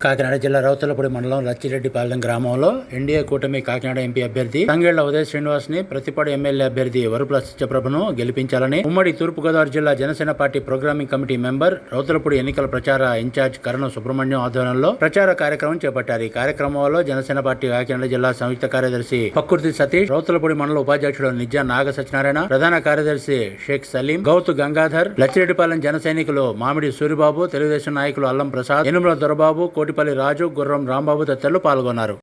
కాకినాడ జిల్లా రౌతలపూడి మండలం లచ్చిరెడ్డిపాలెం గ్రామంలో ఎన్డీఏ కూటమి కాకినాడ ఎంపీ అభ్యర్థి తంగేళ్ళ ఉదయ శ్రీనివాస్ని ప్రతిపాడు ఎమ్మెల్యే అభ్యర్థి వరుపుల సత్యప్రభను గెలిపించాలని ఉమ్మడి తూర్పుగోదావరి జిల్లా Janasena party programming committee member Rowthulapudi ఎన్నికల ప్రచార ఇన్ఛార్జ్ కరణం సుబ్రహ్మణ్యం ఆధ్వర్యంలో ప్రచార కార్యక్రమం చేపట్టారు. ఈ కార్యక్రమంలో జనసేన పార్టీ కాకినాడ జిల్లా సంయుక్త కార్యదర్శి పక్కుర్తి సతీష్ రౌతలపూడి మండల ఉపాధ్యక్షుడు నిజా నాగ సత్యనారాయణ ప్రధాన కార్యదర్శి షేక్ సలీం గౌతు గంగాధర్ లచ్చిరెడ్డిపాలెం జన సైనికులు మామిడి సూరిబాబు తెలుగుదేశం నాయకులు అల్లం ప్రసాద్ ఎనుమల దొరబాబు కోటిపల్లి రాజు గుర్రం రాంబాబు తదితరులు పాల్గొన్నారు.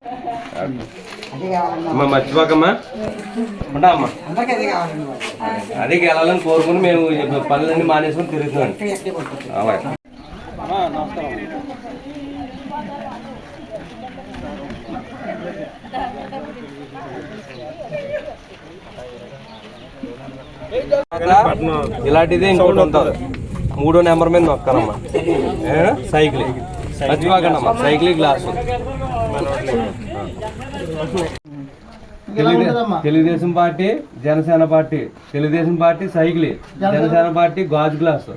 అదే గెలాలని కోరుకుని మేము పనులన్నీ మానేసుకుని తిరుగుతున్నాం. ఇలాంటిదే ఇంకోటి ఉంటుంది మూడో నెంబర్ మీద నొక్కాలమ్మా cycle. Telugu Desam party Janasena party. Telugu Desam party cycle. Janasena party గాజు గ్లాస్.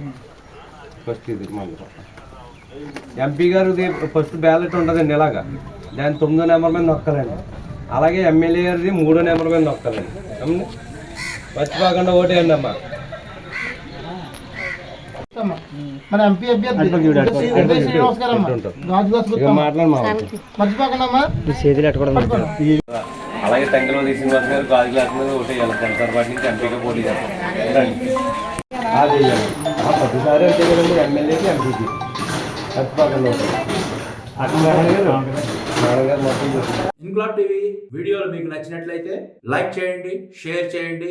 ఫస్ట్ ఇది ఎంపీ గారు ఫస్ట్ బ్యాలెట్ ఉంటుందండి ఇలాగా. దాని తొమ్మిదో నెంబర్ మీద నొక్కాలండి. అలాగే ఎమ్మెల్యే గారిది మూడో నెంబర్ మీద నొక్కాలండి? మర్చిపోకుండా ఓటేయండి అమ్మా మన ఎంపీ అభ్యర్థి ఉదయ్ శ్రీనివాస్ గారు అమ్మ. గాజు గ్లాస్ ఇక గుర్తమ్మ. మాట్లాడమా మర్చిపోకండి అమ్మా అలాగే తెంగలో శ్రీనివాస్ గారు గాజు గ్లాస్ మీద ఓటేయాలి జనసేన పార్టీ నుంచి ఎంపీగా పోటీ చేస్తారు. అది ప్రతిసారి అంతే కదండి ఎమ్మెల్యేకి ఎంపీకి. ఇంక్లాబ్ టీవీ వీడియోలు మీకు నచ్చినట్లయితే లైక్ చేయండి షేర్ చేయండి